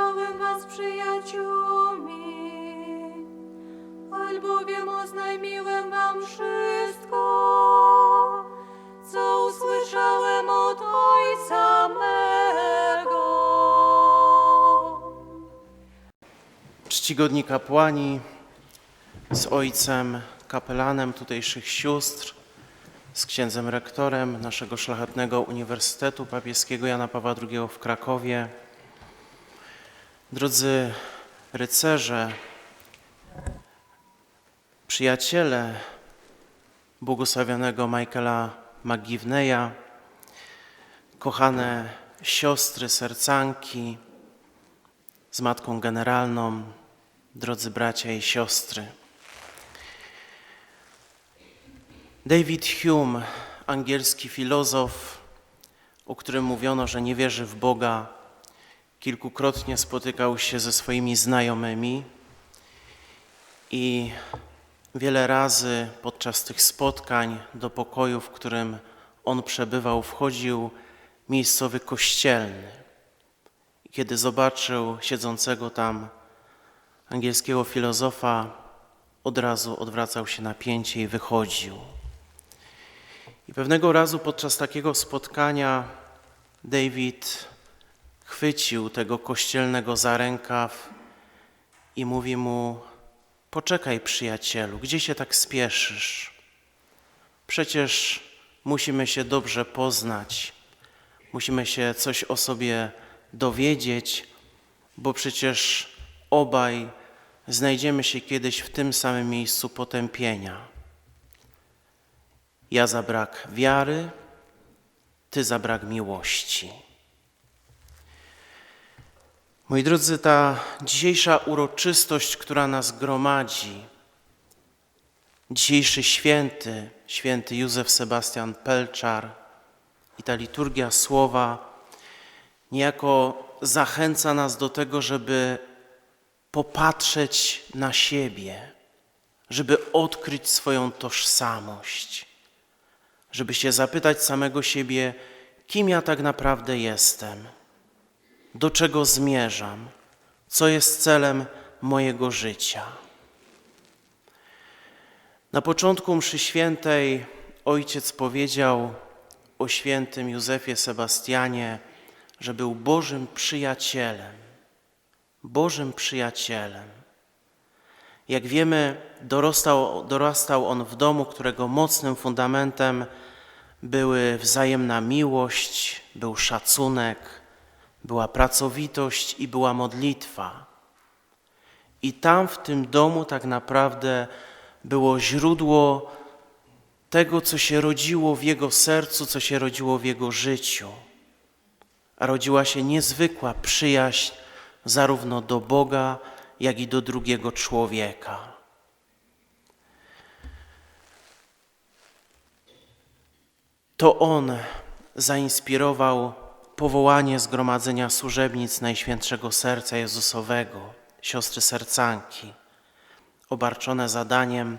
nazwałem was przyjaciółmi, albowiem oznajmiłem wam wszystko, co usłyszałem od Ojca mego. Czcigodni kapłani z ojcem kapelanem tutejszych sióstr, z księdzem rektorem naszego szlachetnego Uniwersytetu Papieskiego Jana Pawła II w Krakowie. Drodzy rycerze, przyjaciele błogosławionego Michaela McGivneya, kochane siostry, sercanki, z Matką Generalną, drodzy bracia i siostry. David Hume, angielski filozof, o którym mówiono, że nie wierzy w Boga, kilkukrotnie spotykał się ze swoimi znajomymi i wiele razy podczas tych spotkań do pokoju, w którym on przebywał, wchodził miejscowy kościelny. Kiedy zobaczył siedzącego tam angielskiego filozofa, od razu odwracał się na pięcie i wychodził. I pewnego razu podczas takiego spotkania David chwycił tego kościelnego za rękaw i mówi mu: Poczekaj, przyjacielu, gdzie się tak spieszysz? Przecież musimy się dobrze poznać, musimy się coś o sobie dowiedzieć, bo przecież obaj znajdziemy się kiedyś w tym samym miejscu potępienia. Ja za brak wiary, ty za brak miłości. Moi drodzy, ta dzisiejsza uroczystość, która nas gromadzi, dzisiejszy święty, święty Józef Sebastian Pelczar i ta liturgia słowa niejako zachęca nas do tego, żeby popatrzeć na siebie, żeby odkryć swoją tożsamość, żeby się zapytać samego siebie, kim ja tak naprawdę jestem, do czego zmierzam, co jest celem mojego życia. Na początku mszy świętej ojciec powiedział o świętym Józefie Sebastianie, że był Bożym przyjacielem. Bożym przyjacielem. Jak wiemy, dorastał, dorastał on w domu, którego mocnym fundamentem były wzajemna miłość, był szacunek, była pracowitość i była modlitwa. I tam w tym domu tak naprawdę było źródło tego, co się rodziło w jego sercu, co się rodziło w jego życiu. A rodziła się niezwykła przyjaźń zarówno do Boga, jak i do drugiego człowieka. To On zainspirował powołanie Zgromadzenia Służebnic Najświętszego Serca Jezusowego, siostry sercanki, obarczone zadaniem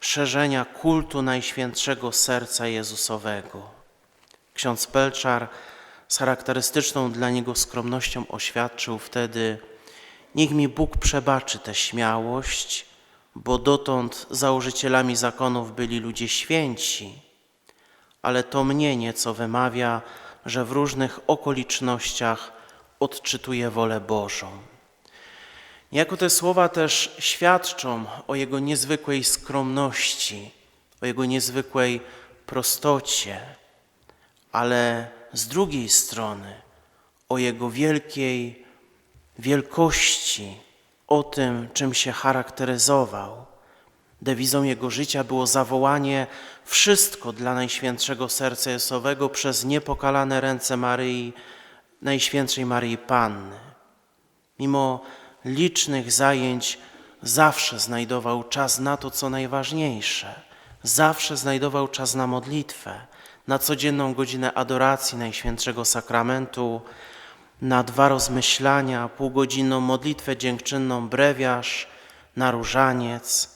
szerzenia kultu Najświętszego Serca Jezusowego. Ksiądz Pelczar z charakterystyczną dla niego skromnością oświadczył wtedy: Niech mi Bóg przebaczy tę śmiałość, bo dotąd założycielami zakonów byli ludzie święci, ale to mnie nieco wymawia, że w różnych okolicznościach odczytuję wolę Bożą. Niejako te słowa też świadczą o jego niezwykłej skromności, o jego niezwykłej prostocie, ale z drugiej strony o Jego wielkiej wielkości, o tym, czym się charakteryzował. Dewizą Jego życia było zawołanie wszystko dla Najświętszego Serca Jesowego przez niepokalane ręce Maryi, Najświętszej Maryi Panny. Mimo licznych zajęć zawsze znajdował czas na to, co najważniejsze. Zawsze znajdował czas na modlitwę na codzienną godzinę adoracji Najświętszego Sakramentu, na dwa rozmyślania, półgodzinną modlitwę dziękczynną, brewiarz, na różaniec.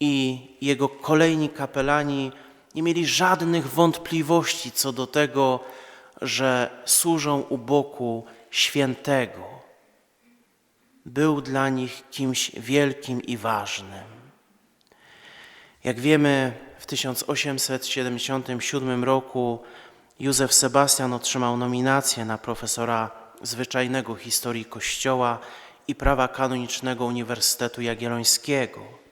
I jego kolejni kapelani nie mieli żadnych wątpliwości co do tego, że służą u boku świętego, był dla nich kimś wielkim i ważnym. Jak wiemy, w 1877 roku Józef Sebastian otrzymał nominację na profesora zwyczajnego historii Kościoła i prawa kanonicznego Uniwersytetu Jagiellońskiego.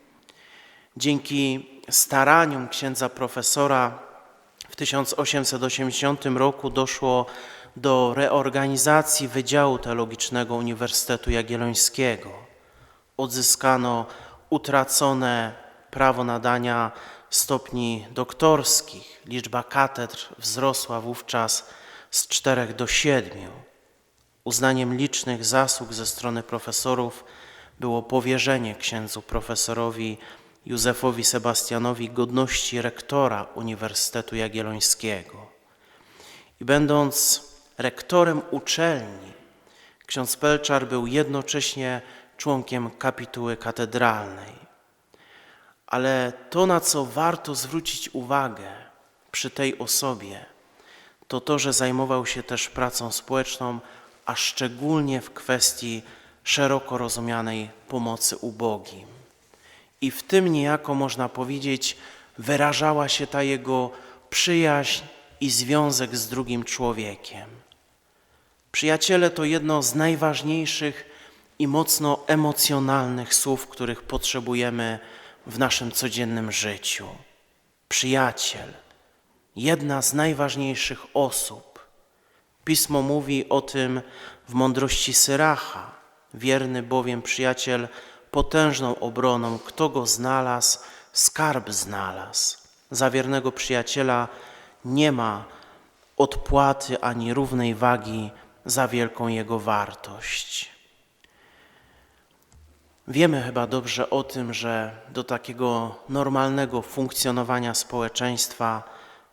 Dzięki staraniom księdza profesora w 1880 roku doszło do reorganizacji Wydziału Teologicznego Uniwersytetu Jagiellońskiego. Odzyskano utracone prawo nadania stopni doktorskich. Liczba katedr wzrosła wówczas z czterech do siedmiu. Uznaniem licznych zasług ze strony profesorów było powierzenie księdzu profesorowi Józefowi Sebastianowi godności rektora Uniwersytetu Jagiellońskiego. I będąc rektorem uczelni, ksiądz Pelczar był jednocześnie członkiem kapituły katedralnej. Ale to, na co warto zwrócić uwagę przy tej osobie, to to, że zajmował się też pracą społeczną, a szczególnie w kwestii szeroko rozumianej pomocy ubogim. I w tym niejako można powiedzieć, wyrażała się ta jego przyjaźń i związek z drugim człowiekiem. Przyjaciele to jedno z najważniejszych i mocno emocjonalnych słów, których potrzebujemy w naszym codziennym życiu. Przyjaciel, jedna z najważniejszych osób. Pismo mówi o tym w mądrości Syracha. Wierny bowiem przyjaciel potężną obroną, kto go znalazł, skarb znalazł. Za wiernego przyjaciela nie ma odpłaty ani równej wagi za wielką jego wartość. Wiemy chyba dobrze o tym, że do takiego normalnego funkcjonowania społeczeństwa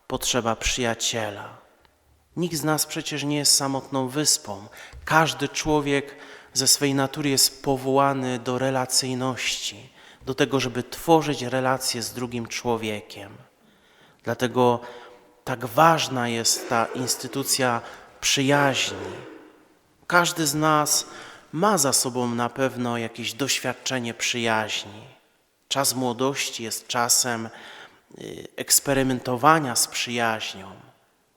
potrzeba przyjaciela. Nikt z nas przecież nie jest samotną wyspą. Każdy człowiek ze swej natury jest powołany do relacyjności, do tego, żeby tworzyć relacje z drugim człowiekiem. Dlatego tak ważna jest ta instytucja przyjaźni. Każdy z nas ma za sobą na pewno jakieś doświadczenie przyjaźni. Czas młodości jest czasem y, eksperymentowania z przyjaźnią.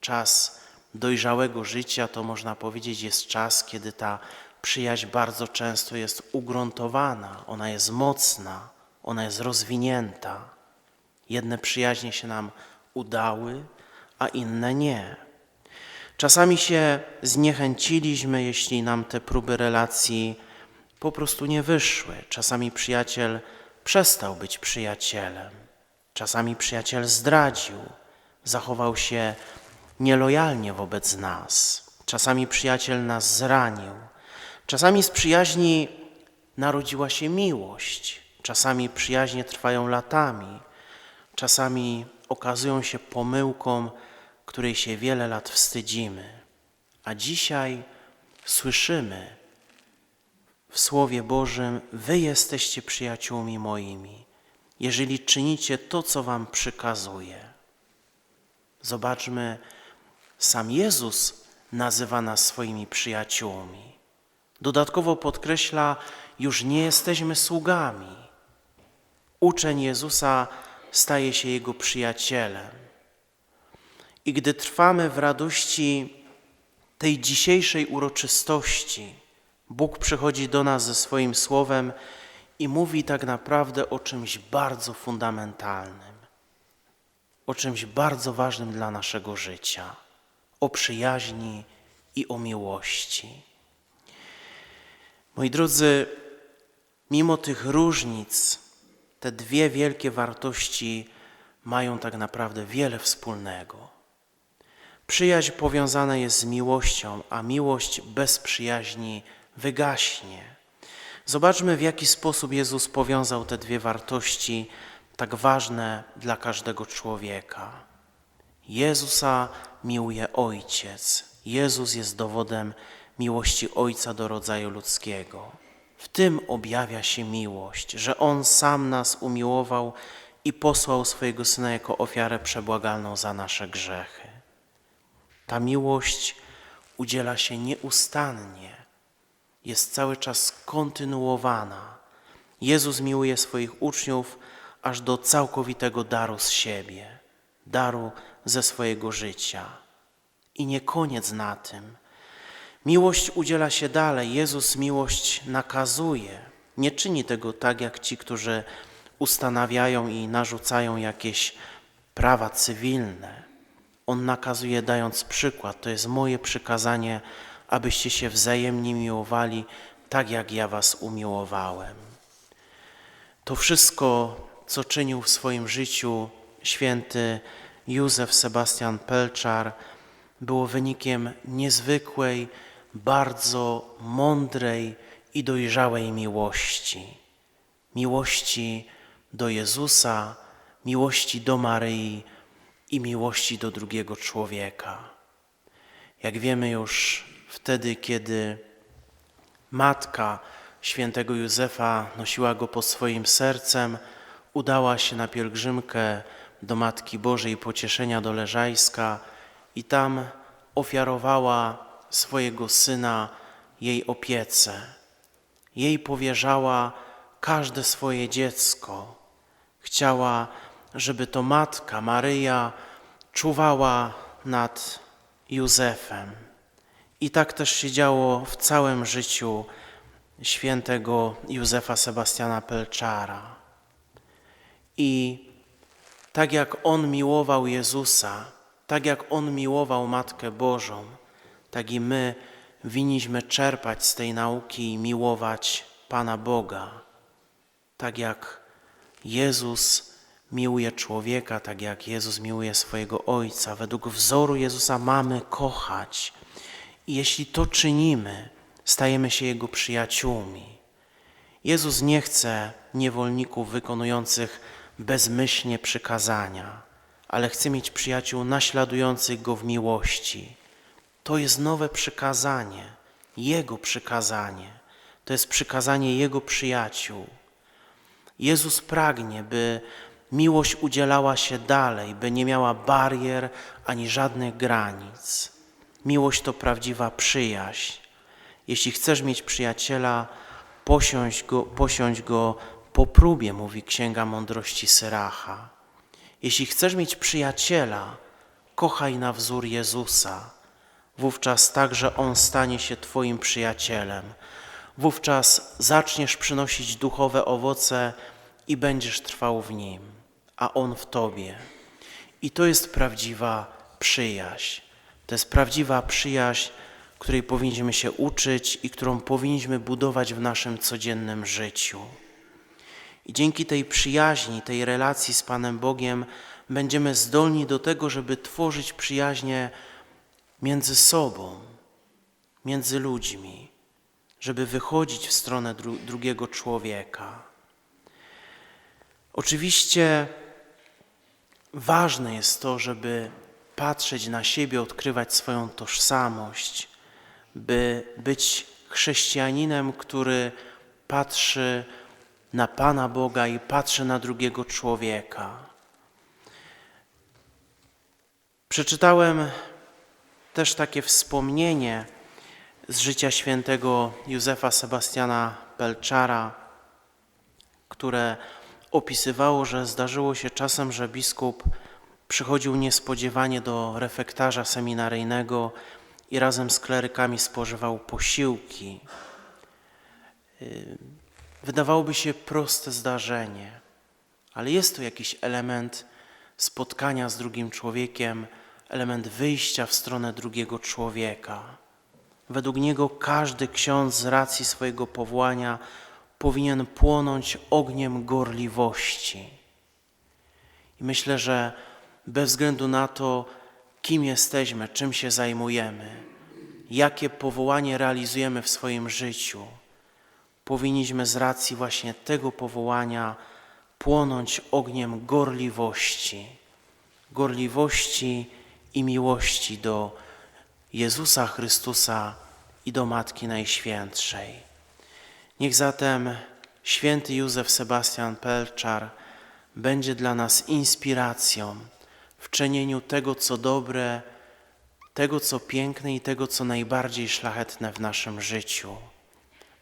Czas dojrzałego życia to można powiedzieć jest czas, kiedy ta przyjaźń bardzo często jest ugruntowana, ona jest mocna, ona jest rozwinięta. Jedne przyjaźnie się nam udały, a inne nie. Czasami się zniechęciliśmy, jeśli nam te próby relacji po prostu nie wyszły. Czasami przyjaciel przestał być przyjacielem. Czasami przyjaciel zdradził, zachował się nielojalnie wobec nas. Czasami przyjaciel nas zranił. Czasami z przyjaźni narodziła się miłość. Czasami przyjaźnie trwają latami. Czasami okazują się pomyłką, której się wiele lat wstydzimy. A dzisiaj słyszymy w Słowie Bożym: Wy jesteście przyjaciółmi moimi, jeżeli czynicie to, co Wam przykazuję. Zobaczmy, sam Jezus nazywa nas swoimi przyjaciółmi. Dodatkowo podkreśla, już nie jesteśmy sługami. Uczeń Jezusa staje się Jego przyjacielem. I gdy trwamy w radości tej dzisiejszej uroczystości, Bóg przychodzi do nas ze swoim słowem i mówi tak naprawdę o czymś bardzo fundamentalnym, o czymś bardzo ważnym dla naszego życia, o przyjaźni i o miłości. Moi drodzy, mimo tych różnic, te dwie wielkie wartości mają tak naprawdę wiele wspólnego. Przyjaźń powiązana jest z miłością, a miłość bez przyjaźni wygaśnie. Zobaczmy, w jaki sposób Jezus powiązał te dwie wartości, tak ważne dla każdego człowieka. Jezusa miłuje Ojciec. Jezus jest dowodem miłości Ojca do rodzaju ludzkiego. W tym objawia się miłość, że On sam nas umiłował i posłał swojego Syna jako ofiarę przebłagalną za nasze grzechy. Ta miłość udziela się nieustannie. jest cały czas kontynuowana. Jezus miłuje swoich uczniów aż do całkowitego daru z siebie, daru ze swojego życia. I nie koniec na tym. Miłość udziela się dalej. Jezus miłość nakazuje. Nie czyni tego tak jak ci, którzy ustanawiają i narzucają jakieś prawa cywilne. On nakazuje, dając przykład. To jest moje przykazanie, abyście się wzajemnie miłowali, tak jak ja was umiłowałem. To wszystko, co czynił w swoim życiu święty Józef Sebastian Pelczar, było wynikiem niezwykłej, bardzo mądrej i dojrzałej miłości. Miłości do Jezusa, miłości do Maryi i miłości do drugiego człowieka. Jak wiemy już wtedy, kiedy matka świętego Józefa nosiła go pod swoim sercem, udała się na pielgrzymkę do Matki Bożej Pocieszenia do Leżajska i tam ofiarowała swojego syna jej opiece. Jej powierzała każde swoje dziecko. Chciała, żeby to matka Maryja czuwała nad Józefem. I tak też się działo w całym życiu świętego Józefa Sebastiana Pelczara. I tak jak on miłował Jezusa, tak jak on miłował Matkę Bożą, tak i my winniśmy czerpać z tej nauki i miłować Pana Boga. Tak jak Jezus miłuje człowieka, tak jak Jezus miłuje swojego Ojca. Według wzoru Jezusa mamy kochać. I jeśli to czynimy, stajemy się Jego przyjaciółmi. Jezus nie chce niewolników wykonujących bezmyślnie przykazania, ale chce mieć przyjaciół naśladujących Go w miłości. To jest nowe przykazanie, Jego przykazanie. To jest przykazanie Jego przyjaciół. Jezus pragnie, by miłość udzielała się dalej, by nie miała barier ani żadnych granic. Miłość to prawdziwa przyjaźń. Jeśli chcesz mieć przyjaciela, posiąść go, posiąść go po próbie, mówi Księga Mądrości Syracha. Jeśli chcesz mieć przyjaciela, kochaj na wzór Jezusa. Wówczas także On stanie się Twoim przyjacielem. Wówczas zaczniesz przynosić duchowe owoce i będziesz trwał w Nim, a On w Tobie. I to jest prawdziwa przyjaźń. To jest prawdziwa przyjaźń, której powinniśmy się uczyć i którą powinniśmy budować w naszym codziennym życiu. I dzięki tej przyjaźni, tej relacji z Panem Bogiem będziemy zdolni do tego, żeby tworzyć przyjaźnie między sobą, między ludźmi, żeby wychodzić w stronę dru drugiego człowieka. Oczywiście ważne jest to, żeby patrzeć na siebie, odkrywać swoją tożsamość, by być chrześcijaninem, który patrzy na Pana Boga i patrzy na drugiego człowieka. Przeczytałem też takie wspomnienie z życia świętego Józefa Sebastiana Pelczara, które opisywało, że zdarzyło się czasem, że biskup przychodził niespodziewanie do refektarza seminaryjnego i razem z klerykami spożywał posiłki. Wydawałoby się proste zdarzenie, ale jest to jakiś element spotkania z drugim człowiekiem, element wyjścia w stronę drugiego człowieka. Według niego każdy ksiądz z racji swojego powołania powinien płonąć ogniem gorliwości. I myślę, że bez względu na to, kim jesteśmy, czym się zajmujemy, jakie powołanie realizujemy w swoim życiu, powinniśmy z racji właśnie tego powołania płonąć ogniem gorliwości, gorliwości i miłości do Jezusa Chrystusa i do Matki Najświętszej. Niech zatem święty Józef Sebastian Pelczar będzie dla nas inspiracją w czynieniu tego, co dobre, tego, co piękne i tego, co najbardziej szlachetne w naszym życiu.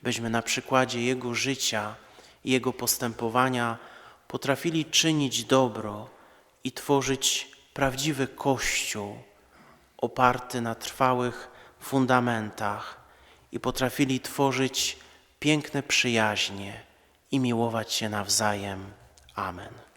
byśmy na przykładzie Jego życia i Jego postępowania potrafili czynić dobro i tworzyć prawdziwy Kościół oparty na trwałych fundamentach i potrafili tworzyć piękne przyjaźnie i miłować się nawzajem. Amen.